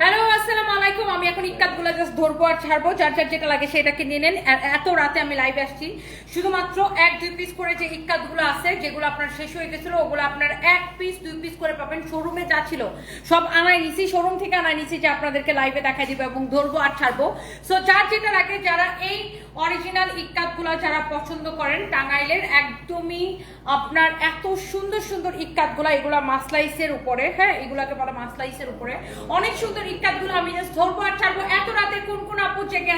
Hello আসসালামু আলাইকুম, আমি এখন ইক্কাতগুলো জাস্ট ধরবো আর ছাড়বো, যার যার যেটা লাগে সেটাকে নিয়ে নেন। এত রাতে আমি লাইভে আসছি। শুধুমাত্র এক, দুই পিস করে যে ইক্কাতগুলো আছে, যেগুলো আপনার শেষ হয়ে গেছিল, ওগুলো আপনার এক পিস দুই পিস করে পাবেন। শোরুমে যা ছিল, সব আনাই নিছি শোরুম থেকে আনাই নিছি, যে আপনাদেরকে লাইভে দেখা দিবে এবং ধরবো আর ছাড়বো। সো যার যেটা লাগে, যারা এই অরিজিনাল ইক্কাতগুলো যারা পছন্দ করেন, টাঙ্গাইলের একদমই আপনার এত সুন্দর সুন্দর ইক্কাতগুলো এগুলো মাসলাইসের উপরে হ্যাঁ এগুলাকে বলা মাসলাইসের উপরে। অনেক সুন্দর ইক্কাতগুলো আমি জাস্ট ধরবো আর ছাড়বো। এত রাতে কোন কোন আপু জেগে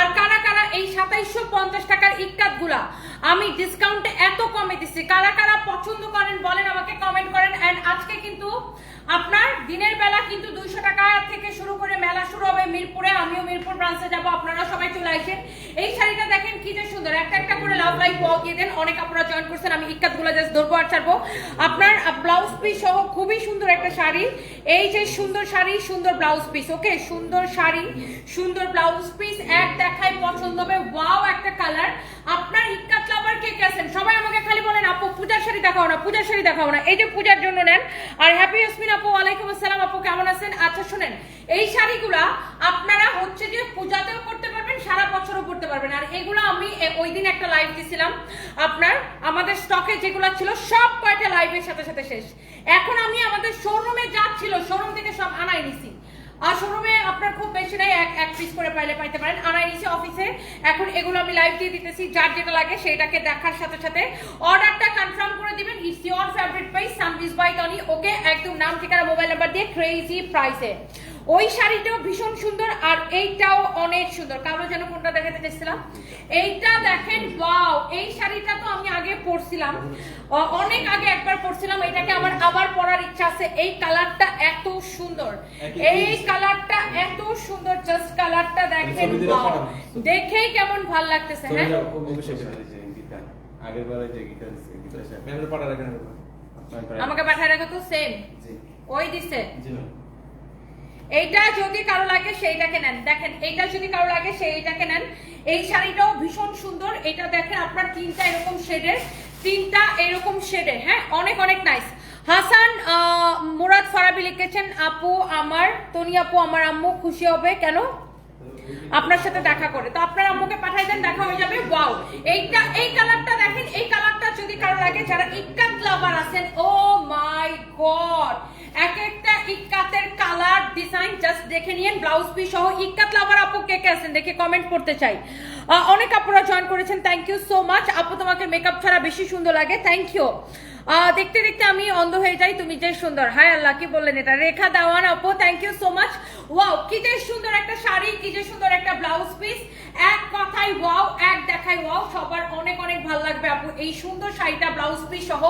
আর কারা কারা এই সাতাইশশো পঞ্চাশ টাকার ইক্কাতগুলা? আমি ডিসকাউন্টে এত কমে দিচ্ছি। কারা কারা পছন্দ করেন বলেন, আমাকে কমেন্ট করেন। এন্ড আজকে কিন্তু আপনার দিনের বেলা কিন্তু দুইশো টাকা থেকে শুরু করে মেলা শুরু হবে মিরপুরে। আমিও মিরপুর ব্রাঞ্চে যাব। আপনারা সবাই চলে আসেন। এই শাড়িটা দেখেন কি যে সুন্দর। একটা লাভ লাইক ওয়াও দিয়ে দেন অনেক আপনারা জয়েন করছেন, আমি ইক্কাতগুলো জাস্ট ধরবো আর ছাড়বো। আপনার ব্লাউজ পিস সহ খুবই সুন্দর একটা শাড়ি। এই যে সুন্দর শাড়ি, সুন্দর ব্লাউজ পিস ওকে সুন্দর শাড়ি, সুন্দর ব্লাউজ পিস এক দেখায় পছন্দ হবে। ওয়াও একটা কালার আপনার ইক্কাত লাভার কে কে আছেন? সবাই আমাকে খালি বলেন, আপু, পূজার শাড়ি দেখাও না, পূজার শাড়ি দেখাও না। এই যে পূজার জন্য নেন। আর হ্যাপি ইয়াসমিন আপু, ওয়ালাইকুম আসসালাম আপু, কেমন আছেন? আচ্ছা শুনেন, এই শাড়িগুলা আপনারা হচ্ছে যে পূজাতেও করতে পারবেন, সারা বছরও পড়তে পারবেন। আর এগুলো আমি ওই দিন একটা লাইভ দিছিলাম আপনার, আমাদের স্টকে যেগুলো ছিল, সব কয়টা লাইভের সাথে সাথে শেষ। এখন আমি আমাদের শোরুমে যা ছিল শোরুম থেকে সব আনাই নিছি। আর শোরুমে আপনার খুব বেশি নাই, এক এক পিস করে পাইলে পাইতে পারেন। আনাই নিছি অফিসে এখন এগুলো আমি লাইভ দিয়ে দিতেছি, যার যেটা লাগে সেটাকে দেখার সাথে সাথে। অর্ডারটা কনফার্ম করে দিবেন ইটস ইওর ফেভারিট প্রাইস সানভিস বাই টনি ওকে একদম নাম ঠিকানা মোবাইল নাম্বার দিয়ে ক্রেজি প্রাইসে ওই শাড়িটাও ভীষণ সুন্দর আর এইটাও অনেক সুন্দর। কালো যেন কোনটা দেখাতে চাইছিলাম? এইটা দেখেন ওয়াও এই শাড়িটা তো আমি আগে পরছিলাম। অনেক আগে একবার পরছিলাম এটাকে আমার আবার পরার ইচ্ছা আছে। এই কালারটা এত সুন্দর। এই কালারটা এত সুন্দর জাস্ট কালারটা দেখেন! পাঠানো। দেখেই কেমন ভালো লাগতেছে হ্যাঁ? আগের বার যে রাখেন আমাকে পাঠায় রাখো তো সেম জি। ওই দিছে। জি এইটা যদি কারও লাগে, সেইটাকে নেন। দেখেন, এইটা যদি কারও লাগে, সেইটাকে নেন। এই শাড়িটাও ভীষণ সুন্দর। এটা দেখেন, আপনার তিনটা এরকম শেডের। তিনটা এরকম শেডের হ্যাঁ? অনেক অনেক নাইস হাসান মুরাদ ফারাবি লিখেছেন, আপু আমার, তনি আপু আমার আম্মু খুশি হবে? কেন? আপনার সাথে দেখা করে। তো আপনার আম্মুকে পাঠাই দেন, দেখা হয়ে যাবে। ওয়াও এইটা, এই কালারটা দেখেন, এই কালারটা যদি কারও লাগে, যারা ইক্কাত লাভার আছেন ও মাই গড এক একটা ইক্কাতের কালার ডিজাইন জাস্ট দেখে নিয়েন ব্লাউজ পিস সহ ইক্কাত লাভার আপু কে কে আছেন দেখে কমেন্ট করতে চাই। অনেক আপুরা জয়েন করেছেন থ্যাংক ইউ সো মাচ আপু তোমাকে মেকআপ ছাড়া বেশি সুন্দর লাগে থ্যাংক ইউ দেখতে দেখতে আমি অন্ধ হয়ে যাই, তুমি যে সুন্দর। হায় আল্লাহ, কি বললেন এটা? রেখা দেওয়ান আপু thank you so much wow কি যে সুন্দর একটা শাড়ি, কি যে সুন্দর একটা ব্লাউজ পিস এক কথায় ওয়াও এক দেখায় ওয়াও সবার অনেক অনেক ভালো লাগবে আপু। এই সুন্দর শাড়িটা ব্লাউজ পিস সহ।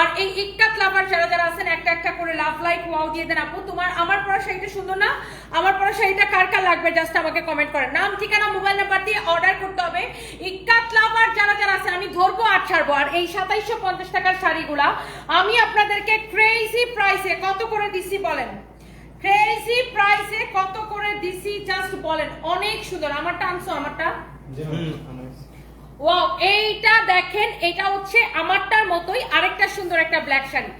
আর এই ইক্কাত লাভার যারা যারা আছেন, একটা একটা করে লাভ লাইক ওয়াও দিয়ে দেন আপু। তোমার, আমার পরা শাড়িটা সুন্দর না? আমার পরা শাড়িটা কার কার লাগবে? জাস্ট আমাকে কমেন্ট করেন। নাম, ঠিকানা মোবাইল নাম্বার দিয়ে অর্ডার করতে হবে। ইক্কাত লাভার যারা যারা আছেন, আমি ধরবো আর ছাড়বো। আর এই সাতাইশশো পঞ্চাশ টাকার শাড়িগুলা আমি আপনাদেরকে ক্রেজি প্রাইসে কত করে দিছি বলেন? ক্রেজি প্রাইসে কত করে দিছি জাস্ট বলেন। অনেক সুন্দর। আমারটা আনছো আমারটা? ওয়াও এইটা দেখেন এটা হচ্ছে আমারটার মতোই আরেকটা সুন্দর একটা ব্ল্যাক শাড়ি।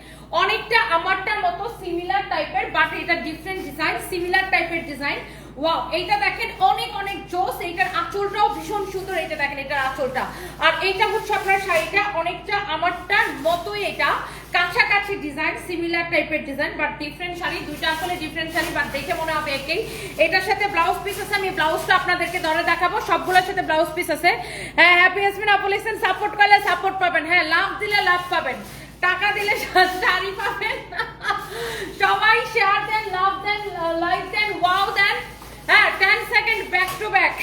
অনেকটা আমারটার মতো সিমিলার টাইপের বাট এটা ডিফারেন্ট ডিজাইন সিমিলার টাইপের ডিজাইন ওয়াও এইটা দেখেন অনেক অনেক জোস। এইটার আঁচলটাও ভীষণ সুন্দর এটা দেখেন এটার আঁচলটা। আর এইটা হচ্ছে আপনার শাড়িটা, অনেকটা আমারটার মতোই এটা। কাছাকাছি ডিজাইন সিমিলার টাইপের ডিজাইন বাট ডিফারেন্ট শাড়ি, দুইটা আসলে ডিফারেন্ট শাড়ি বাট দেখে মনে হবে একই। এটার সাথে ব্লাউজ পিস আছে, আমি ব্লাউজটা আপনাদেরকে ধরে দেখাবো। সবগুলোর সাথে ব্লাউজ পিস আছে। হ্যাঁ হ্যাপি ইয়াসমিন আপু সাপোর্ট করলে সাপোর্ট পাবেন। হ্যাঁ লাভ দিলে লাভ পাবেন। টাকা দিলে শাড়ি পাবেন। সবাই শেয়ার দেন লাভ দেন লাইক দেন ওয়াও দেন। হ্যাঁ ten second back to back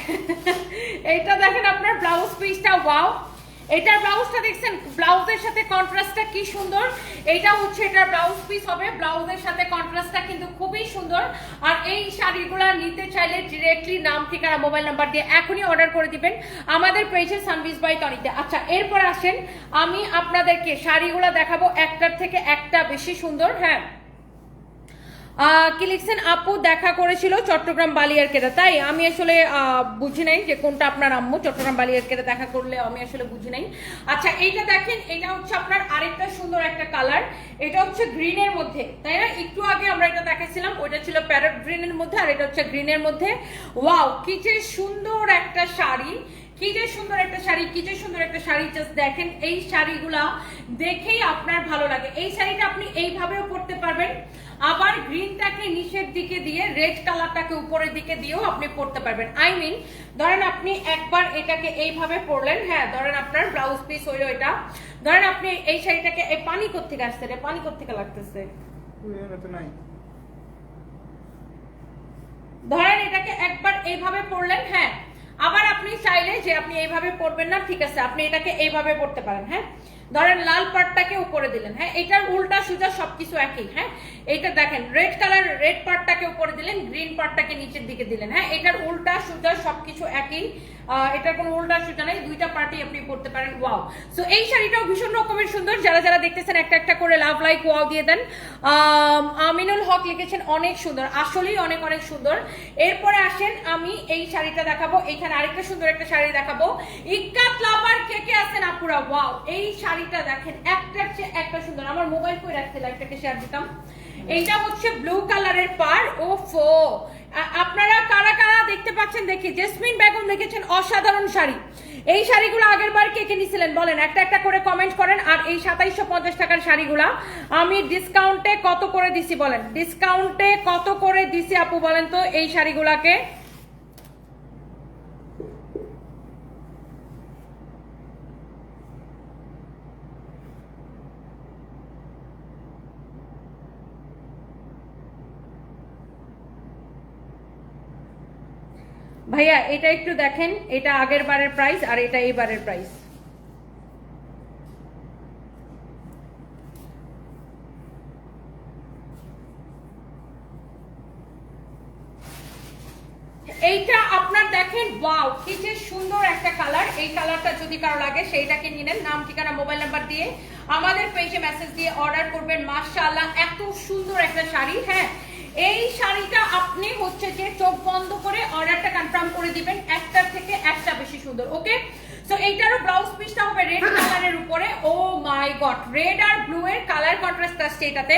দেখেন আপনার ব্লাউজ পিসটা ওয়াও ব্লাউজটা দেখছেন ব্লাউজের সাথে সুন্দর? এইটা হচ্ছে ব্লাউজ পিস হবে। ব্লাউজের সাথে কিন্তু খুবই সুন্দর। আর এই শাড়িগুলো নিতে চাইলে ডিরেক্টলি নাম মোবাইল নাম্বার দিয়ে এখনই অর্ডার করে দিবেন আমাদের বাই আচ্ছা এরপর আসেন, আমি আপনাদেরকে শাড়িগুলো দেখাবো একটার থেকে একটা বেশি সুন্দর হ্যাঁ? কি লিখছেন? আপু দেখা করেছিল চট্টগ্রাম বালিয়ারকেরা তাই আমি আসলে বুঝি নাই যে কোনটা আপনার আম্মু চট্টগ্রাম বালিয়ারকেরা দেখা করলে আমি আসলে বুঝি নাই। আচ্ছা এইটা দেখেন এটা হচ্ছে আপনার আরেকটা সুন্দর একটা কালার এটা হচ্ছে গ্রিনের মধ্যে, তাই না? একটু আগে আমরা এটা দেখাচ্ছিলাম, ওইটা ছিল প্যারট গ্রিনের মধ্যে, আর এটা হচ্ছে গ্রিনের মধ্যে। ওয়াও কি যে সুন্দর একটা শাড়ি। কি যে সুন্দর একটা শাড়ি, কি যে সুন্দর একটা শাড়ি জাস্ট দেখেন এই শাড়িগুলা দেখেই আপনার ভালো লাগে। এই শাড়িটা আপনি এইভাবেও পরতে পারবেন। আবার গ্রিনটাকে নিচের দিকে দিয়ে রেড কালারটাকে উপরের দিকে দিয়েও আপনি পরতে পারবেন। আই মিন ধরেন আপনি একবার এটাকে এইভাবে পরলেন হ্যাঁ ধরেন আপনার ব্লাউজ পিস হইল এটা। ধরেন আপনি এই শাড়িটাকে এই পানি কোথেকে আসছে রে? পানি কোথেকে লাগতেছে? নাই ধরেন এটাকে একবার এইভাবে পড়লেন হ্যাঁ আবার আপনি চাইলে যে আপনি এইভাবে পড়বেন না, ঠিক আছে, আপনি এটাকে এইভাবে পড়তে পারেন হ্যাঁ? ধরেন লাল পাটটাকে উপরে দিলেন হ্যাঁ? এটার উল্টা সুজা সবকিছু একই হ্যাঁ? এটা দেখেন, রেড কালার রেড পার্টটাকে উপরে দিলেন, গ্রিন পার্টটাকে নিচের দিকে দিলেন হ্যাঁ? এটার উল্টা সুজা সবকিছু একই এটার কোনো উল্টা সুজা নেই। দুইটা পার্টি আপনি পড়তে পারেন। ওয়াও সো এই শাড়িটাও ভীষণ রকমের সুন্দর। যারা যারা দেখতেছেন একটা একটা করে লাভ লাইক ওয়াও দিয়ে দেন। আম, আমিনুল হক লিখেছেন অনেক সুন্দর। আসলেই অনেক অনেক সুন্দর। এরপরে আসেন আমি এই শাড়িটা দেখাবো। এখানে আরেকটা সুন্দর একটা শাড়ি দেখাবো। ইক্কাত লাভার কে কে আছেন আপুরা? ওয়াও এই শাড়িটা দেখেন একটার চেয়ে একটা সুন্দর। আমার মোবাইল কই রাখতে লাইভটাকে শেয়ার দিতাম। এইটা হচ্ছে ব্লু কালারের পার ও ফো আপনারা কারা কারা দেখতে পাচ্ছেন দেখি? জেসমিন বেগম দেখেছেন অসাধারণ শাড়ি। এই শাড়িগুলো আগের বার কে কে নিছিলেন বলেন? একটা একটা করে কমেন্ট করেন আর এই সাতাইশশো পঞ্চাশ টাকার শাড়িগুলা আমি ডিসকাউন্টে কত করে দিছি বলেন? ডিসকাউন্টে কত করে দিছি আপু বলেন তো এই শাড়িগুলাকে? ভাইয়া, এটা একটু দেখেন, এটা আগের বারের প্রাইস আর এটা এই বারের প্রাইস এইটা আপনার দেখেন ওয়াও কি যে সুন্দর একটা কালার এই কালারটা যদি কারও লাগে, সেইটাকে নিয়ে নেন নাম, ঠিকানা মোবাইল নাম্বার দিয়ে। আমাদের পেজে মেসেজ দিয়ে অর্ডার করবেন। মাশাআল্লাহ, এত সুন্দর একটা শাড়ি হ্যাঁ? এই শাড়িটা আপনি হচ্ছে যে চোখ বন্ধ করে অর্ডারটা কনফার্ম করে দিবেন। একটা থেকে একটা বেশি সুন্দর, ওকে? সো এইটারও ব্লাউজ পিসটা হবে রেড কালারের উপরে। ও মাই গড রেড আর ব্লু এর কালার কন্ট্রাস্ট আসছে এটাতে।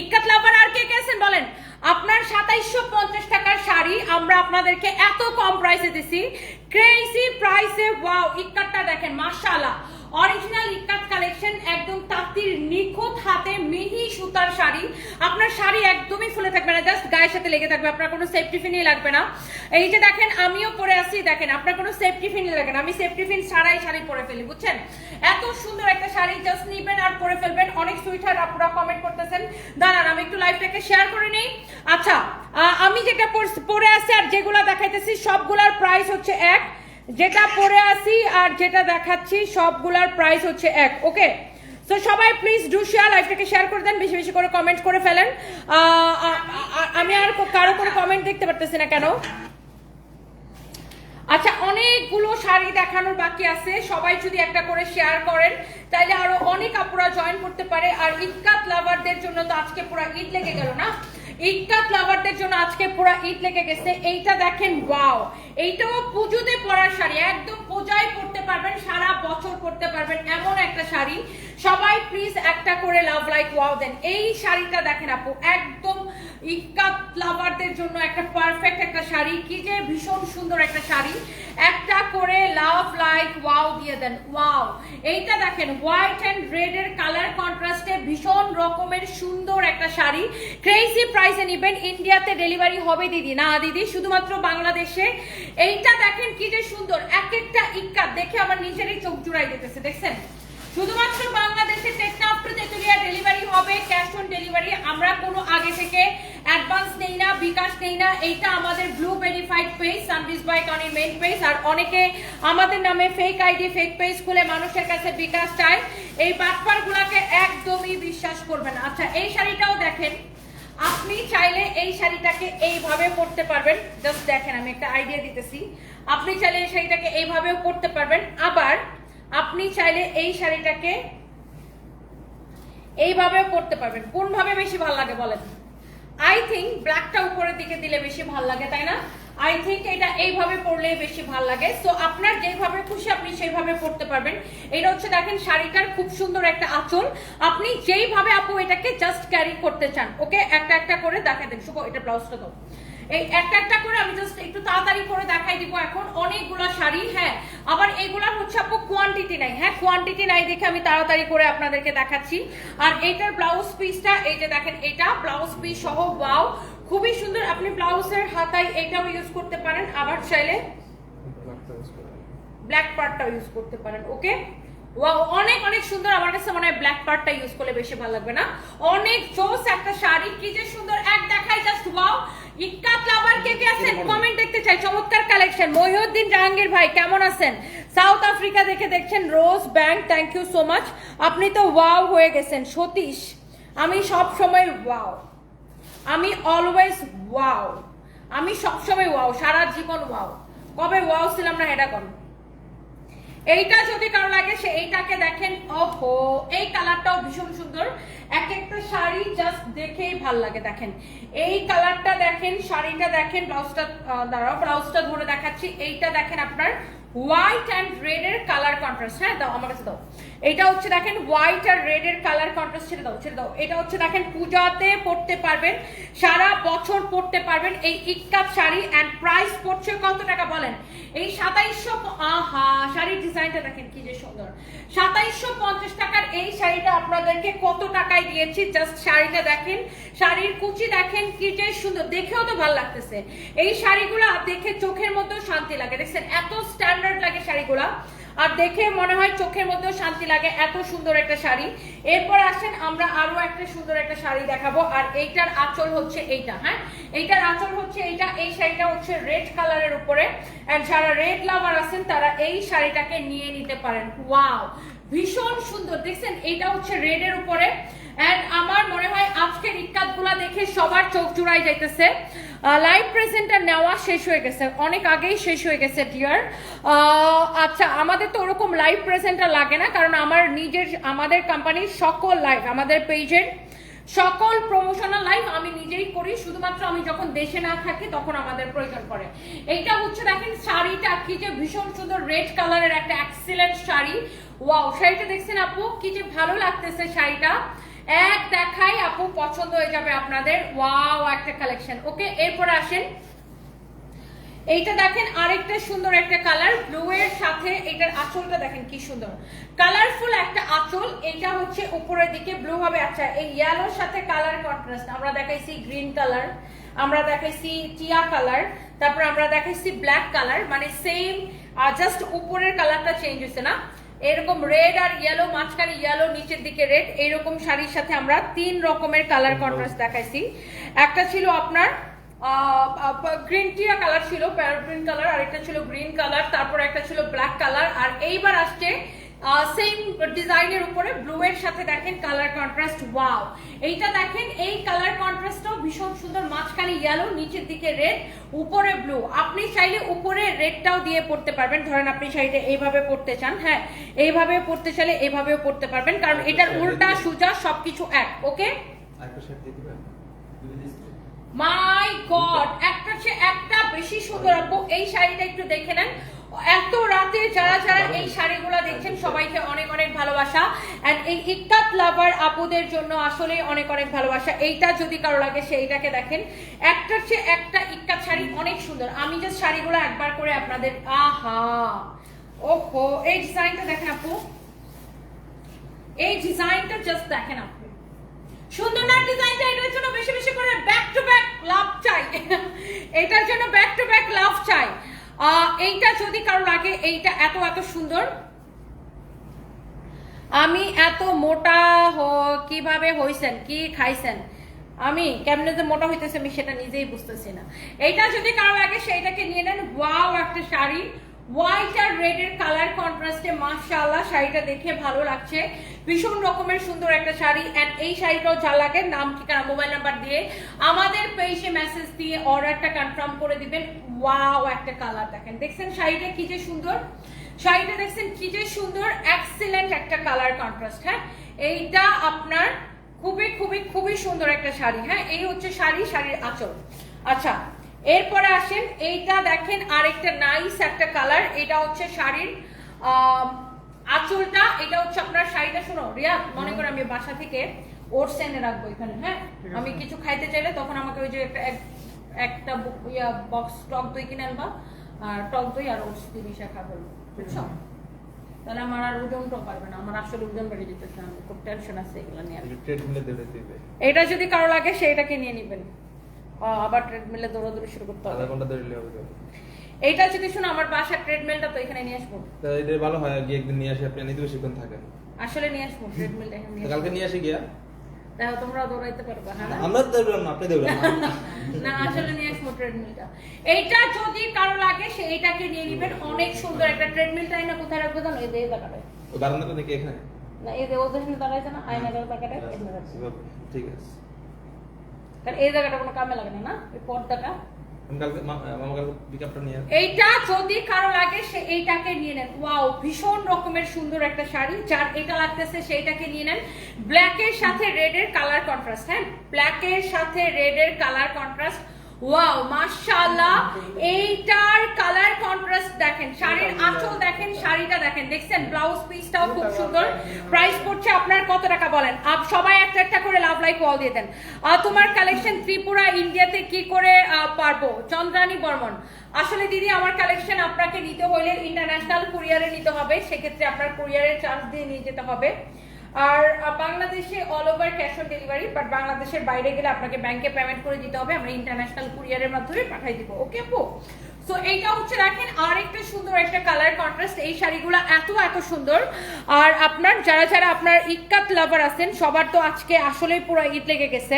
ইক্কাত লাভার আর কে কে আছেন বলেন? আপনার সাতাইশশো পঞ্চাশ টাকার শাড়ি আমরা আপনাদেরকে এত কম প্রাইসে দিছি। ক্রেজি প্রাইসে ওয়াও ইক্কাতটা দেখেন, মাশাআল্লাহ। অরিজিনাল ইক্কাত কালেকশন একদম তাঁতির নিখুঁত হাতে মিহি সুতার শাড়ি। আপনার শাড়ি একদমই ফুলে থাকবে না জাস্ট গায়ের সাথে লেগে থাকবে, আপনার কোনো সেফটি ফিনই লাগবে না। এই যে দেখেন, আমিও পরে আসি, দেখেন, আপনার কোনো সেফটি ফিন লাগে না, আমি সেফটি ফিন ছাড়াই শাড়ি পরে ফেলি, বুঝছেন? এত সুন্দর একটা শাড়ি জাস্ট নিবেন আর পরে ফেলবেন। অনেক সুইটার আপনারা কমেন্ট করতেছেন। দাঁড়ান, আমি একটু লাইভটাকে শেয়ার করে নিই। আচ্ছা আমি যেটা পরে আছি আর যেগুলা দেখাইতেছি, সবগুলার প্রাইস হচ্ছে এক। যেটা পরে আসি আর যেটা দেখাচ্ছি, সবগুলার প্রাইস হচ্ছে এক ওকে তো সবাই প্লিজ ডু শেয়ার লাইভটাকে শেয়ার করে দেন, বেশি বেশি করে কমেন্ট করে ফেলেন। আমি আর কারও কোনো কমেন্ট দেখতে পারতেছি না কেন? আচ্ছা অনেকগুলো শাড়ি দেখানোর বাকি আছে। সবাই যদি একটা করে শেয়ার করেন তাহলে আরও অনেক আপুরা জয়েন করতে পারে। আর ইক্কাত লাভারদের জন্য তো আজকে পুরো ঈদ লেগে গেল না? ইক্কাত লাভারদের জন্য আজকে পুরো ইট লেগে গেছে। এইটা দেখেন ওয়াও এইটাও পুজোতে পরার শাড়ি। একদম পূজায় পরতে পারবেন, সারা বছর পরতে পারবেন এমন একটা শাড়ি। সবাই প্লিজ একটা করে লাভ লাইক ওয়াও দেন। এই শাড়িটা দেখেন আপু, একদম ইক্কাত লাভারদের জন্য একটা পারফেক্ট একটা শাড়ি। কি যে ভীষণ সুন্দর একটা শাড়ি। একটা করে লাভ লাইক ওয়াও দিয়ে দেন। ওয়াও এইটা দেখেন হোয়াইট অ্যান্ড রেড এর কালার কন্ট্রাস্টে ভীষণ রকমের সুন্দর একটা শাড়ি। ক্রেজি প্রাইসে নিবেন। ইন্ডিয়াতে ডেলিভারি হবে দিদি। না দিদি, শুধুমাত্র বাংলাদেশে। এইটা দেখেন কি যে সুন্দর। এক একটা ইক্কাত দেখে আমার নিজেরই চোখ জুড়াই দিতেছে, দেখছেন? শুধুমাত্র বাংলাদেশে তেতুলিয়া ডেলিভারি হবে ক্যাশ অন ডেলিভারি আমরা কোনো আগে থেকে অ্যাডভান্স নেই না, বিকাশ নেই না, এইটা আমাদের ব্লু ভেরিফাইড পেজ সানবিজ বাই কনি মেইন পেজ আর অনেকে আমাদের নামে ফেক আইডি ফেক পেজ খুলে মানুষের কাছে বিকাশ চায়। এই বাটপারগুলাকে একদমই বিশ্বাস করবেন। আচ্ছা এই শাড়িটাও দেখেন। আপনি চাইলে এই শাড়িটাকে এইভাবে পরতে পারবেন। জাস্ট দেখেন, আমি একটা আইডিয়া দিতেছি। আপনি চাইলে এই শাড়িটাকে এইভাবেও পরতে পারবেন। আবার আপনি চাইলে এই শাড়িটাকে এইভাবেও পরতে পারবেন। কোন ভাবে বেশি ভালো লাগে বলেন? আই থিঙ্ক ব্ল্যাকটা উপরের দিকে দিলে বেশি ভালো লাগে, তাই না? আই থিঙ্ক এটা এইভাবে পরলে বেশি ভালো লাগে। সো আপনার যেভাবে খুশি আপনি সেইভাবে পরতে পারবেন। এটা হচ্ছে দেখেন শাড়িটার খুব সুন্দর একটা আঁচল। আপনি যেইভাবে আপু এটাকে জাস্ট ক্যারি করতে চান ওকে একটা একটা করে দেখা দেন। শুভ, এটা ব্লাউজটা দাও। এই একটা একটা করে আমি জাস্ট একটু তাড়াতাড়ি করে দেখাই দিব এখন। অনেকগুলো শাড়ি হ্যাঁ। আবার এগুলার হচ্ছে আপু কোয়ান্টিটি নাই হ্যাঁ। কোয়ান্টিটি নাই দেখে আমি তাড়াতাড়ি করে আপনাদেরকে দেখাচ্ছি। আর এইটার ব্লাউজ পিসটা এই যে দেখেন এটা ব্লাউজ পিস সহ ওয়াও খুবই সুন্দর। আপনি ব্লাউজের হাতায় এটাও ইউজ করতে পারেন। আবার চাইলে ব্ল্যাক পার্টটাও ইউজ করতে পারেন ওকে ওয়াও অনেক অনেক সুন্দর। আমার কাছে মনে হয় ব্ল্যাক পার্টটা ইউজ করলে বেশি ভালো লাগবে না। অনেক জোস একটা শাড়ি, কি যে সুন্দর। এক দেখাই জাস্ট ওয়াও ইক্কাত ফ্লাওয়ার কে কে আছেন? কমেন্ট দেখতে চাই। চমৎকার কালেকশন মহিউদ্দিন জাহাঙ্গীর ভাই, কেমন আছেন? সাউথ আফ্রিকা দেখে দেখছেন। রোজ bank thank you so much আপনি তো ওয়াও হয়ে গেছেন, সতীশ। আমি সব সময় ওয়াও আমি অলওয়েজ ওয়াও আমি সবসময় ওয়াও সারা জীবন ওয়াও কবে ওয়াও ছিলাম না, এটা কোন এইটা যদি কারও লাগে, সে এইটাকে দেখেন। ওহো, এই কালারটাও ভীষণ সুন্দর। এক একটা শাড়ি জাস্ট দেখেই ভালো লাগে, দেখেন। এই কালারটা দেখেন, শাড়িটা দেখেন ব্লাউজটা দাঁড়াও ব্লাউজটা ধরে দেখাচ্ছি। এইটা দেখেন আপনার হোয়াইট অ্যান্ড রেড এর কালার কন্ট্রাস্ট হ্যাঁ দাও, আমার কাছে দাও। এটা হচ্ছে দেখেন হোয়াইট আর রেড এর কালার কন্ট্রাস্ট ছেড়ে দাও ছেড়ে দাও। এটা হচ্ছে দেখেন পূজাতে পড়তে পারবেন, সারা বছর পড়তে পারবেন এই ইক্কাপ শাড়ি অ্যান্ড প্রাইস পড়ছে কত টাকা বলেন? এই সাতাইশশো আহা, শাড়ির ডিজাইনটা দেখেন কি যে সুন্দর। সাতাইশশো পঞ্চাশ টাকার এই শাড়িটা আপনাদেরকে কত টাকায় দিয়েছি? জাস্ট শাড়িটা দেখেন, শাড়ির কুচি দেখেন কি যে সুন্দর, দেখেও তো ভালো লাগতেছে। এই শাড়িগুলো দেখে চোখের মধ্যেও শান্তি লাগে। দেখছেন, এত স্ট্যান্ডার্ড লাগে শাড়িগুলা। আর দেখে মনে হয় চোখের মধ্যেও শান্তি লাগে, এত সুন্দর একটা শাড়ি। এরপর আসেন আমরা আরও একটা সুন্দর একটা শাড়ি দেখাবো, আর এইটার আঁচল হচ্ছে এইটা হ্যাঁ? এইটার আঁচল হচ্ছে এইটা, এই শাড়িটা হচ্ছে রেড কালারের উপরে। এন্ড যারা রেড লাভার আছেন, তারা এই শাড়িটাকে নিয়ে নিতে পারেন। ওয়াও ভীষণ সুন্দর। দেখছেন, এইটা হচ্ছে রেডের উপরে। এন্ড আমার মনে হয় আজকের ইকাতগুলা দেখে সবার চোখ জুড়াই যাইতেছে। লাইভ প্রেজেন্টার নেওয়া শেষ হয়ে গেছে। অনেক আগেই শেষ হয়ে গেছে ডিয়ার আচ্ছা আমাদের তো ওরকম লাইভ প্রেজেন্টার লাগে না, কারণ আমার নিজের, আমাদের কোম্পানির সকল লাইভ আমাদের পেজের সকল প্রমোশনাল লাইভ আমি নিজেই করি, শুধুমাত্র আমি যখন দেশে না থাকি তখন আমাদের প্রয়োজন পড়ে। এইটা হচ্ছে দেখেন শাড়িটা, কি যে ভীষণ সুন্দর রেড কালারের একটা এক্সিলেন্ট শাড়ি। ওয়াও শাড়িটা দেখছেন আপু, কি যে ভালো লাগতেছে শাড়িটা। এক দেখাই আপু, পছন্দ হয়ে যাবে আপনাদের। ওয়াও একটা কালেকশন ওকে এরপর আসেন। এইটা দেখেন, আরেকটা সুন্দর একটা কালার ব্লু এর সাথে এটার আঁচলটা দেখেন কি সুন্দর। কালারফুল একটা আঁচল এটা হচ্ছে উপরের দিকে ব্লু হবে। আচ্ছা এই ইয়েলোর সাথে কালার কন্ট্রাস্ট আমরা দেখাইছি গ্রিন কালার আমরা দেখাইছি টিয়া কালার তারপর আমরা দেখাইছি ব্ল্যাক কালার মানে সেম জাস্ট উপরের কালারটা চেঞ্জ হয়েছে না? এরকম রেড আর ইয়েলো মাঝখানে ইয়েলো নিচের দিকে রেড এইরকম শাড়ির সাথে আমরা তিন রকমের কালার কন্ট্রাস্ট দেখাইছি। একটা ছিল আপনার গ্রিন টিয়া কালার ছিল প্যারট কালার আর একটা ছিল গ্রিন কালার তারপর একটা ছিল ব্ল্যাক কালার আর এইবার আসছে সেম ডিজাইনের উপরে ব্লু এর সাথে দেখেন কালার কন্ট্রাস্ট ওয়াও এইটা দেখেন এই কালার কন্ট্রাস্টটাও ভীষণ সুন্দর মাঝখানে ইয়েলো নিচের দিকে রেড উপরে ব্লু আপনি চাইলে উপরে রেডটাও দিয়ে পড়তে পারবেন। ধরেন আপনি শাড়িটা এইভাবে পড়তে চান হ্যাঁ এইভাবে পড়তে চাইলে এইভাবেও পড়তে পারবেন কারণ এটার উল্টা সুজা সবকিছু এক ওকে মাই গড একটা সে একটা বেশি সুন্দর আপু এই শাড়িটা একটু দেখে নেন। এত রাতে যারা যারা এই শাড়িগুলো দেখছেন সবাইকে অনেক অনেক ভালোবাসা। এন্ড এই ইক্কাত লাভার আপুদের জন্য আসলে অনেক অনেক ভালোবাসা। এইটা যদি কারও লাগে সেইটাকে দেখেন। একটার চেয়ে একটা ইক্কাত শাড়ি অনেক সুন্দর। আমি যে শাড়িগুলো একবার করে আপনাদের আহা! ওহো! এই ডিজাইনটা দেখেন আপু। এই ডিজাইনটা জাস্ট দেখেন আপু সুন্দর না ডিজাইনটা এটার জন্য বেশি বেশি করে ব্যাক টু ব্যাক লাভ চাই। এটার জন্য ব্যাক টু ব্যাক লাভ চাই। এইটা যদি কারও লাগে, এইটা এত এত সুন্দর। আমি এত মোটা কীভাবে হইছেন, কি খাইছেন? আমি কেমনে যে মোটা হইতেছে আমি সেটা নিজেই বুঝতেছি না। এইটা যদি কারও লাগে, সেইটাকে নিয়ে নেন। ওয়াও, একটা শাড়ি। হোয়াইট আর রেড এর কালার কন্ট্রাস্টে মাশাআল্লাহ শাড়িটা দেখে ভালো লাগছে। ভীষণ রকমের সুন্দর একটা শাড়ি। অ্যান্ড এই শাড়িটাও যা লাগে, নাম, ঠিকানা মোবাইল নাম্বার দিয়ে আমাদের পেজে মেসেজ দিয়ে অর্ডারটা কনফার্ম করে দিবেন। ওয়াও একটা কালার দেখেন। দেখছেন শাড়িটা কি যে সুন্দর? শাড়িটা দেখছেন কি যে সুন্দর? এক্সিলেন্ট একটা কালার কন্ট্রাস্ট হ্যাঁ? এইটা আপনার খুবই খুবই খুবই সুন্দর একটা শাড়ি হ্যাঁ? এই হচ্ছে শাড়ি শাড়ির আঁচল। আচ্ছা এরপরে আসেন এইটা দেখেন আরেকটা নাইস একটা কালার এটা হচ্ছে শাড়ির আঁচলটা এটা হচ্ছে আপনার শাড়িটা শুনো রিয়া মনে করো আমি বাসা থেকে ওটস এনে রাখব এখানে হ্যাঁ? আমি কিছু খাইতে চাইলে তখন আমাকে ওই যে একটা এক- একটা ইয়া বক্স টক দই কিনে আনবা। আর টক দই আর ওটস দিয়ে মিশা খাব। বুঝছ? তাহলে আমার আর ওজনটাও পারবে না। আমার আসলে ওজন বেড়ে যেতেছে। আমি খুব টেনশন আছে এগুলো নিয়ে। ট্রেডমিলে দেবে দিবে। এটা যদি কারও লাগে সেটাকে নিয়ে নেবেন। আবার ট্রেডমিলে দৌড়াদৌড়ি শুরু করতে আধা হবে ঘণ্টা ধরে হবে এইটা যদি শুনো আমার বাসার ট্রেডমিলটা তো এখানে নিয়ে আসব। তা এটা ভালো হয় গিয়ে একদিন নিয়ে আসি আপনি নিতে বেশিক্ষণ থাকেন। আসলে নিয়ে আসব ট্রেডমিলটা এখানে কালকে নিয়ে আসি গিয়া। দেখো তোমরা দৌড়াইতে পারবে হ্যাঁ? আমরা দেবেন না আপনি দেবেন না আসলে নিয়ে আসব ট্রেডমিলটা এইটা যদি কারও লাগে সে এইটাকে নিয়ে নিবেন। অনেক সুন্দর একটা ট্রেডমিলটা না কোথায় রাখবে জানো? এই দিয়ে তাকাটায় ওই বারান্দাটা নাকি এখানে। না এই যে ওদের সামনে দাঁড়াইছে না আয়না তাকাটায় এখানে ঠিক আছে। কারণ এই জায়গাটা কোনো কামে লাগে না না? এই পর্দাটা। এইটা যদি কারও লাগে, সে এইটাকে নিয়ে নেন। ওয়াও, ভীষণ রকমের সুন্দর একটা শাড়ি, যার এটা লাগতেছে সেইটাকে নিয়ে নেন। ব্ল্যাকের সাথে রেডের কালার কন্ট্রাস্ট হ্যাঁ? ব্ল্যাকের সাথে রেডের কালার কন্ট্রাস্ট ওয়াও, মাশাআল্লাহ। এইটার কালার কন্ট্রাস্ট দেখেন শাড়ির আঁচল দেখেন, শাড়িটা দেখেন। দেখছেন ব্লাউজ পিসটাও খুব সুন্দর। প্রাইস পড়ছে আপনার কত টাকা বলেন? আপ, সবাই একটা একটা করে লাভ লাইক দিয়ে দেন। তোমার কালেকশন ত্রিপুরা ইন্ডিয়াতে কি করে পারব? চন্দ্রানী বর্মন। আসলে দিদি, আমার কালেকশন আপনাকে নিতে হলে ইন্টারন্যাশনাল কুরিয়ারে নিতে হবে। সেক্ষেত্রে আপনার কুরিয়ারের চার্জ দিয়ে নিয়ে যেতে হবে। আর বাংলাদেশে all over cash on delivery but বাংলাদেশের বাইরে গেলে আপনাকে ব্যাংকে পেমেন্ট করে দিতে হবে। আমরা ইন্টারন্যাশনাল কুরিয়ারের মাধ্যমে পাঠিয়ে দিব। ওকে আপু? সো এইটা হচ্ছে দেখেন সুন্দর একটা কালার কন্ট্রাস্ট এই শাড়িগুলো এত এত সুন্দর। আর আপনার, যারা যারা আপনার লাভার আছেন, সবার তো আজকে পুরো ঈদ লেগে গেছে।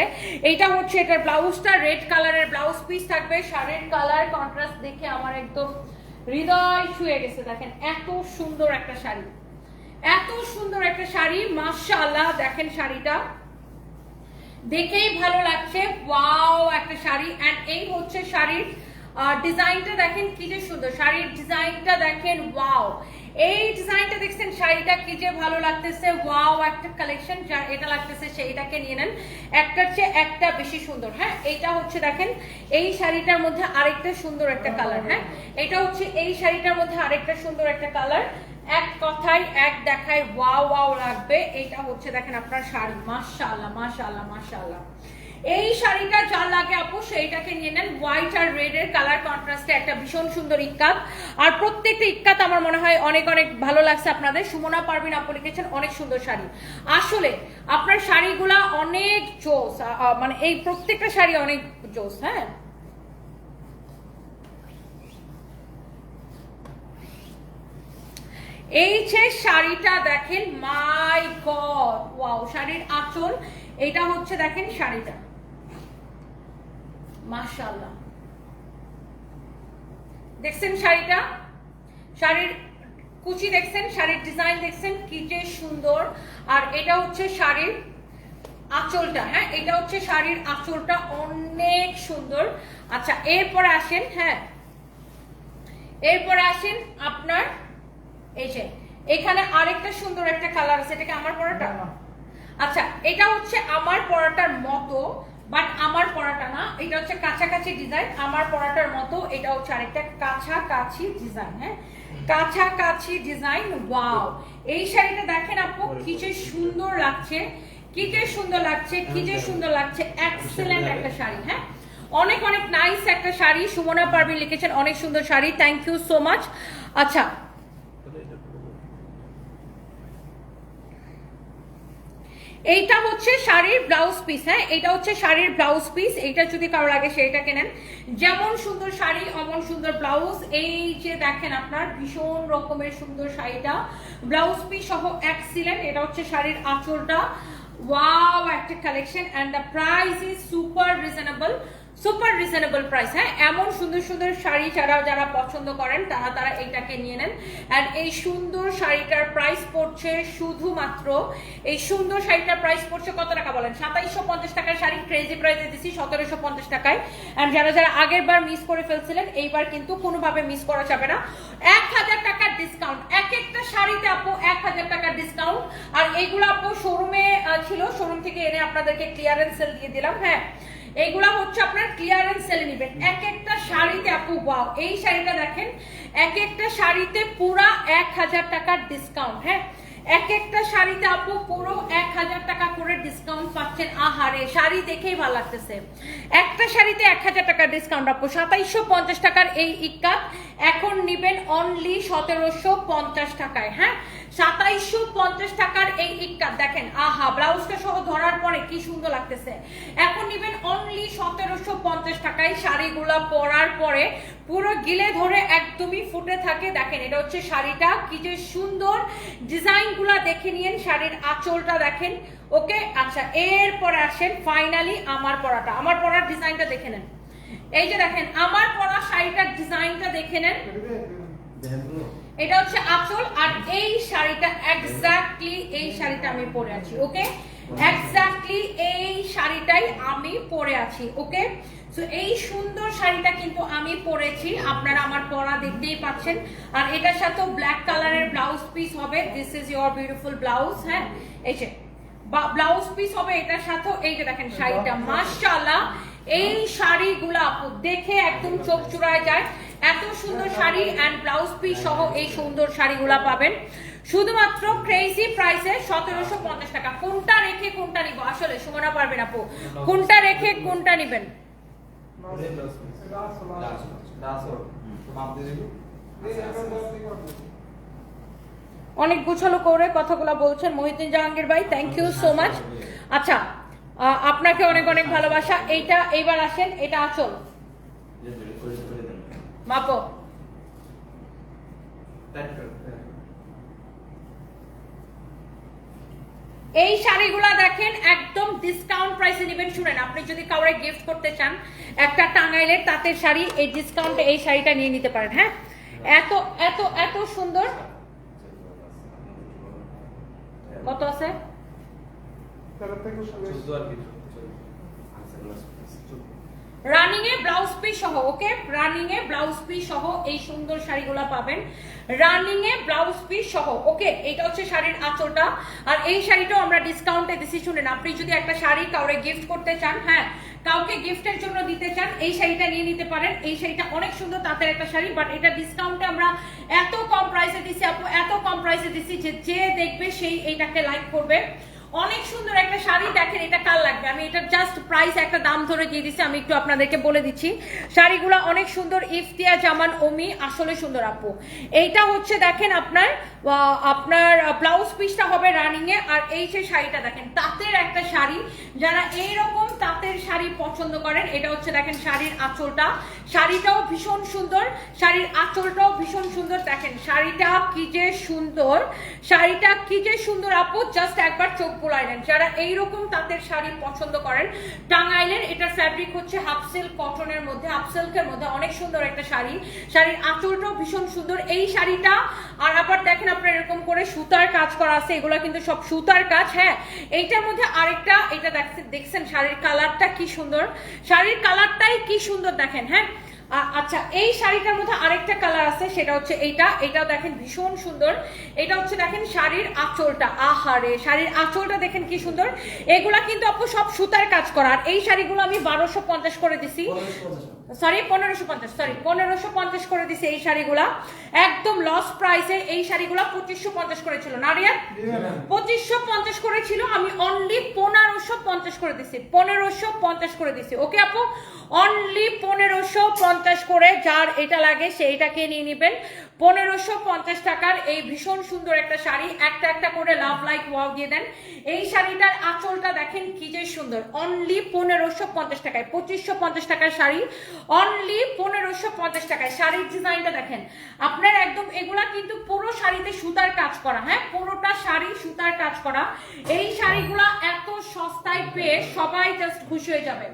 এইটা হচ্ছে এটার ব্লাউজটা রেড কালারের ব্লাউজ পিস থাকবে। শাড়ির কালার কন্ট্রাস্ট দেখে আমার একদম হৃদয় ছুঁয়ে গেছে। দেখেন, এত সুন্দর একটা শাড়ি। এত সুন্দর একটা শাড়ি, মাশাআল্লাহ, দেখেন শাড়িটা। দেখেই ভালো লাগছে। ওয়াও, একটা শাড়ি। এন্ড এই হচ্ছে শাড়ির ডিজাইনটা দেখেন কি যে সুন্দর। শাড়ির ডিজাইনটা দেখেন ওয়াও এই ডিজাইনটা দেখছেন, শাড়িটা কি যে ভালো লাগতেছে ওয়াও একটা কালেকশন যার এটা লাগতেছে, সেইটাকে নিয়ে নেন। একটার চেয়ে একটা বেশি সুন্দর হ্যাঁ? এইটা হচ্ছে দেখেন, এই শাড়িটার মধ্যে আরেকটা সুন্দর একটা কালার হ্যাঁ? এটা হচ্ছে এই শাড়িটার মধ্যে আরেকটা সুন্দর একটা কালার এক কথায়, এক দেখায় ওয়াও ওয়াও লাগবে। এইটা হচ্ছে দেখেন আপনার শাড়ি। মাশাআল্লাহ মাশাআল্লাহ মাশাআল্লাহ। এই শাড়িটা যা লাগে আপু, সেইটাকে নিয়ে নেন। হোয়াইট আর রেড এর কালার কন্ট্রাস্টে একটা ভীষণ সুন্দর ইক্কাত। আর প্রত্যেকটা ইক্কাত আমার মনে হয় অনেক অনেক ভালো লাগছে আপনাদের। সুমনা পারবিন আপু লিখেছেন, অনেক সুন্দর শাড়ি। আসলে আপনার শাড়িগুলা অনেক জোস মানে এই প্রত্যেকটা শাড়ি অনেক জোস হ্যাঁ? এই যে শাড়িটা দেখেন মাই গড ওয়াও শাড়ির আঁচল, এটা হচ্ছে দেখেন শাড়িটা। মাশাআল্লাহ। দেখছেন শাড়িটা? শাড়ির কুচি দেখছেন শাড়ির ডিজাইন দেখছেন কি যে সুন্দর। আর এটা হচ্ছে শাড়ির আঁচলটা হ্যাঁ? এটা হচ্ছে শাড়ির আঁচলটা অনেক সুন্দর। আচ্ছা এরপরে আসেন হ্যাঁ? এরপরে আসেন আপনার এই যে এখানে আরেকটা সুন্দর একটা কালার আছে। এটা কি আমার পরাটা? আচ্ছা এটা হচ্ছে আমার পরাটার মতো। বাট আমার পরাটা না এটা হচ্ছে কাছাকাছি ডিজাইন আমার পরাটার মতো এটা হচ্ছে আরেকটা কাছাকাছি ডিজাইন হ্যাঁ? কাছাকাছি ডিজাইন ওয়াও এই শাড়িটা দেখেন আপু কি যে সুন্দর লাগছে কি যে সুন্দর লাগছে কি যে সুন্দর লাগছে এক্সেলেন্ট একটা শাড়ি হ্যাঁ? অনেক অনেক নাইস একটা শাড়ি সুমনা পারভিন লিখেছেন অনেক সুন্দর sari thank you so much আচ্ছা এইটা হচ্ছে শাড়ির ব্লাউজ পিস হ্যাঁ? এটা হচ্ছে শাড়ির ব্লাউজ পিস এইটা যদি কারও লাগে সেটা কেনেন যেমন সুন্দর শাড়ি, অমন সুন্দর ব্লাউজ। এই যে দেখেন আপনার, ভীষণ রকমের সুন্দর শাড়িটা। ব্লাউজ পিস সহ এক্সিলেন্ট এটা হচ্ছে শাড়ির আঁচলটা। ওয়াও একটা collection and the price is super reasonable super reasonable price. হ্যাঁ এমন সুন্দর সুন্দর শাড়ি যারা যারা পছন্দ করেন, তারা তারা এইটাকে নিয়ে নেন। অ্যান্ড এই সুন্দর শাড়িটার প্রাইস পড়ছে শুধুমাত্র, এই সুন্দর শাড়িটার প্রাইস পড়ছে কত টাকা বলেন? সাতাইশশো পঞ্চাশ টাকার শাড়ি ক্রেজি প্রাইসে দিচ্ছি সতেরোশো পঞ্চাশ টাকায়। অ্যান্ড যারা যারা আগের বার মিস করে ফেলছিলেন, এইবার কিন্তু কোনোভাবে মিস করা যাবে না। এক হাজার টাকার ডিসকাউন্ট এক একটা শাড়িতে আপু এক হাজার টাকার ডিসকাউন্ট আর এইগুলো আপু শোরুমে ছিল শোরুম থেকে এনে আপনাদেরকে ক্লিয়ারেন্স সেল দিয়ে দিলাম হ্যাঁ। এইগুলা হচ্ছে আপনার ক্লিয়ারেন্স সেলে নেবেন। এক একটা শাড়িতে আপু ওয়াও এই শাড়িটা দেখেন এক একটা শাড়িতে পুরা এক হাজার টাকার ডিসকাউন্ট হ্যাঁ? এক একটা শাড়িতে আপু পুরো এক হাজার টাকা করে ডিসকাউন্ট পাচ্ছেন। আহারে, শাড়ি দেখেই ভালো লাগতেছে। একটা শাড়িতে এক হাজার টাকার ডিসকাউন্ট আপু, সাতাইশশো পঞ্চাশ টাকার এই ইক্কাত এখন নিবেন অনলি সতেরোশো পঞ্চাশ টাকায় হ্যাঁ? সাতাইশশো পঞ্চাশ টাকার এই ইক্কাত দেখেন, আহা, ব্লাউজটা সহ ধরার পরে কি সুন্দর লাগতেছে। এখন নিবেন অনলি সতেরোশো পঞ্চাশ টাকায় শাড়িগুলা পরার পরে পুরো গিলে ধরে একদমই ফুটে থাকে। দেখেন, এটা হচ্ছে শাড়িটা। কি যে সুন্দর ডিজাইনগুলা দেখে নিয়েন, শাড়ির আঁচলটা দেখেন। ওকে আচ্ছা এরপরে আসেন ফাইনালি আমার পরাটা। আমার পরার ডিজাইনটা দেখে নেন। এই যে দেখেন, আমার পরা শাড়িটার ডিজাইনটা দেখে নেন। এটা হচ্ছে আঁচল আর এই শাড়িটা এক্স্যাক্টলি এই শাড়িটা আমি পরে আছি ওকে? এক্স্যাক্টলি এই শাড়িটাই আমি পরে আছি ওকে? সো এই সুন্দর শাড়িটা কিন্তু আমি পরেছি আপনারা আমার পরা দেখতেই পাচ্ছেন। আর এটার সাথে ব্ল্যাক কালারের ব্লাউজ পিস হবে this is your beautiful blouse হ্যাঁ? এই যে ব্লাউজ পিস হবে এটার সাথেও এই যে দেখেন শাড়িটা মাশাআল্লাহ। এই শাড়িগুলা আপু দেখে একদম চোখ চুরায় যায়। এত সুন্দর শাড়ি অ্যান্ড ব্লাউজ পিস সহ এই সুন্দর শাড়িগুলা পাবেন। শুধুমাত্র ক্রেজি প্রাইসে সতেরোশো পঞ্চাশ টাকা। কোনটা রেখে কোনটা নিব? আসলে সুমনা পারবেন আপু। কোনটা রেখে কোনটা নিবেন? অনেক গুছালো করে কথাগুলো বলছেন মহিউদ্দিন জাহাঙ্গীর ভাই। থ্যাংক ইউ সো মাচ আচ্ছা আপনাকে অনেক অনেক ভালোবাসা। এইটা, এইবার আসেন, এটা আচল। মাপো। এই শাড়িগুলা দেখেন একদম ডিসকাউন্ট প্রাইসে নেবেন। শুনেন আপনি যদি কাউরে গিফট করতে চান একটা টাঙ্গাইলের তাঁতের শাড়ি এই ডিসকাউন্টে এই শাড়িটা নিয়ে নিতে পারেন হ্যাঁ? এত এত এত সুন্দর। কত আছে? রানিং এ ব্লাউজ পিস সহ ওকে রানিং এ ব্লাউজ পিস সহ এই সুন্দর শাড়িগুলো পাবেন। রানিং এ ব্লাউজ পিস সহ ওকে এটা হচ্ছে শাড়ির আঁচলটা। আর এই শাড়িটাও আমরা ডিসকাউন্টে দিছি, শুনেন, আপনি যদি একটা শাড়ি কাউরে গিফট করতে চান হ্যাঁ কাউকে গিফটের জন্য দিতে চান, এই শাড়িটা নিয়ে নিতে পারেন। এই শাড়িটা অনেক সুন্দর তাঁতের একটা শাড়ি বাট এটা ডিসকাউন্টে আমরা এত কম প্রাইসে দিছি, আপু, এত কম প্রাইসে দিছি যে যে দেখবে সেই এইটাকে লাইক করবে। অনেক সুন্দর একটা শাড়ি দেখেন, এটা কাল লাগবে? আমি এটা জাস্ট প্রাইস একটা দাম ধরে দিয়ে দিচ্ছি, আমি একটু আপনাদেরকে বলে দিচ্ছি। শাড়িগুলো অনেক সুন্দর ইফতিয়া জামান ওমি আসলে সুন্দর আপু। এইটা হচ্ছে দেখেন আপনার আপনার ব্লাউজ পিসটা হবে রানিং এ আর এই যে শাড়িটা দেখেন, তাঁতের একটা শাড়ি। যারা এইরকম তাঁতের শাড়ি পছন্দ করেন, এটা হচ্ছে দেখেন শাড়ির আঁচলটা। শাড়িটাও ভীষণ সুন্দর, শাড়ির আঁচলটাও ভীষণ সুন্দর। দেখেন, শাড়িটা কি যে সুন্দর, শাড়িটা কি যে সুন্দর। আপু জাস্ট একবার চোখ বুলাইলেন যারা এইরকম তাঁতের শাড়ি পছন্দ করেন, টাঙ্গাইলের এটার ফ্যাব্রিক হচ্ছে হাফ সিল্ক কটনের মধ্যে হাফ সিল্কের মধ্যে অনেক সুন্দর একটা শাড়ি। শাড়ির আঁচলটাও ভীষণ সুন্দর। এই শাড়িটা, আর আবার দেখেন আপনার এরকম করে সুতার কাজ করা আছে, এগুলো কিন্তু সব সুতার কাজ হ্যাঁ? এইটার মধ্যে আরেকটা, এটা দেখছেন শাড়ির কালারটা কি সুন্দর? শাড়ির কালারটাই কি সুন্দর দেখেন হ্যাঁ? আচ্ছা এই শাড়িটার মধ্যে আরেকটা কালার আছে, সেটা হচ্ছে এইটা। এটাও দেখেন ভীষণ সুন্দর। এটা হচ্ছে দেখেন শাড়ির আঁচলটা। আহারে, শাড়ির আঁচলটা দেখেন কি সুন্দর। এগুলা কিন্তু আপু সব সুতার কাজ করা। আর এই শাড়িগুলো আমি বারোশো পঞ্চাশ করে দিছি। সরি পনেরোশো পঞ্চাশ সরি পনেরোশো পঞ্চাশ করে দিছে এই শাড়িগুলা। একদম লস প্রাইসে এই শাড়িগুলা পঁচিশশো পঞ্চাশ করে করেছিল নারিয়া পঁচিশশো পঞ্চাশ করেছিল, আমি অনলি পনেরোশো পঞ্চাশ করে দিছি। পনেরোশো পঞ্চাশ করে দিছি। ওকে আপু? অনলি পনেরোশো পঞ্চাশ করে যার এটা লাগে, সেইটাকে নিয়ে নিবেন। পনেরোশো পঞ্চাশ টাকার এই ভীষণ সুন্দর একটা শাড়ি। একটা একটা করে লাভ লাইক ওয়াও দিয়ে দেন। এই শাড়িটার আঁচলটা দেখেন কি যে সুন্দর। অনলি পনেরোশো পঞ্চাশ টাকায়, পঁচিশশো পঞ্চাশ টাকার শাড়ি। অনলি পনেরোশো পঞ্চাশ টাকায়। শাড়ির ডিজাইনটা দেখেন। আপনার একদম এগুলা কিন্তু পুরো শাড়িতে সুতার কাজ করা হ্যাঁ? পুরোটা শাড়ি সুতার কাজ করা। এই শাড়িগুলা এত সস্তায় পেয়ে সবাই জাস্ট খুশি হয়ে যাবে।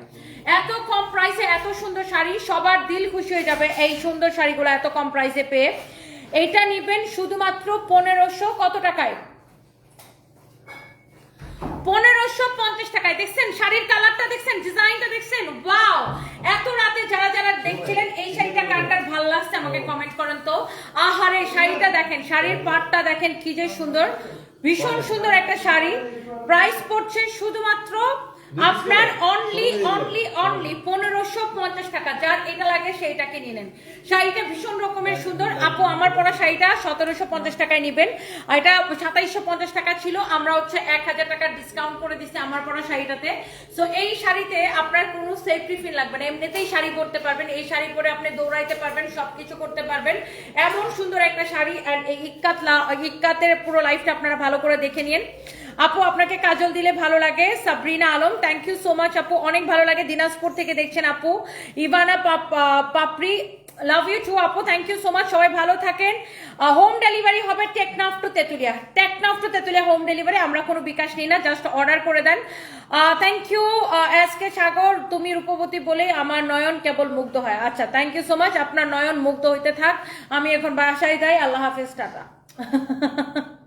এত কম প্রাইসে এত সুন্দর শাড়ি, সবার দিল খুশি হয়ে যাবে এই সুন্দর শাড়িগুলো এত কম প্রাইসে পেয়ে। এইটা নিবেন শুধুমাত্র পনেরোশো কত টাকায়? পনেরোশো পঞ্চাশ টাকায়। দেখছেন, শাড়ির কালারটা দেখছেন, ডিজাইনটা দেখছেন? ওয়াও এত রাতে যারা যারা দেখছিলেন এই শাড়িটা, কার ভালো লাগছে আমাকে কমেন্ট করেন তো। আহারে, শাড়িটা দেখেন, শাড়ির পাটটা দেখেন কি যে সুন্দর। ভীষণ সুন্দর একটা শাড়ি। প্রাইস পড়ছে শুধুমাত্র আপনার অনলি অনলি অনলি পনেরোশো পঞ্চাশ টাকা। যার এটা লাগে সেইটাকে নিয়ে নেন। শাড়িটা ভীষণ রকমের সুন্দর। আপু আমার পরা শাড়িটা সতেরোশো পঞ্চাশ টাকায় নিবেন। এটা সাতাইশশো পঞ্চাশ টাকা ছিল। আমরা হচ্ছে এক হাজার টাকা ডিসকাউন্ট করে দিচ্ছি আমার পরা শাড়িটাতে। সো এই শাড়িতে আপনার কোনো সেফটি ফিল লাগবে না। এমনিতেই শাড়ি পরতে পারবেন। এই শাড়ি পরে আপনি দৌড়াইতে পারবেন সবকিছু করতে পারবেন। এমন সুন্দর একটা শাড়ি। আর এই ইক্কাত ইক্কাতের পুরো লাইফটা আপনারা ভালো করে দেখে নিন। আপু, আপনাকে কাজল দিলে ভালো লাগে। Sabrina Alam thank you so much আপু। অনেক ভালো লাগে দিনাজপুর থেকে দেখছেন আপু। ইভানা পাপ- পাপড়ি লাভ ইউ টু আপু। থ্যাংক ইউ সো মাচ সবাই ভালো থাকেন। হোম ডেলিভারি হবে Teknaf to Tetulia. Teknaf to Tetulia home delivery আমরা কোনো বিকাশ নিই না জাস্ট অর্ডার করে দেন। Thank you S K Sagar, তুমি রূপবতী বলে আমার নয়ন কেবল মুগ্ধ হয়। আচ্ছা থ্যাংক ইউ সো মাচ আপনার নয়ন মুগ্ধ হইতে থাক। আমি এখন বাসায় যাই, আল্লাহ হাফিজ, টাটা।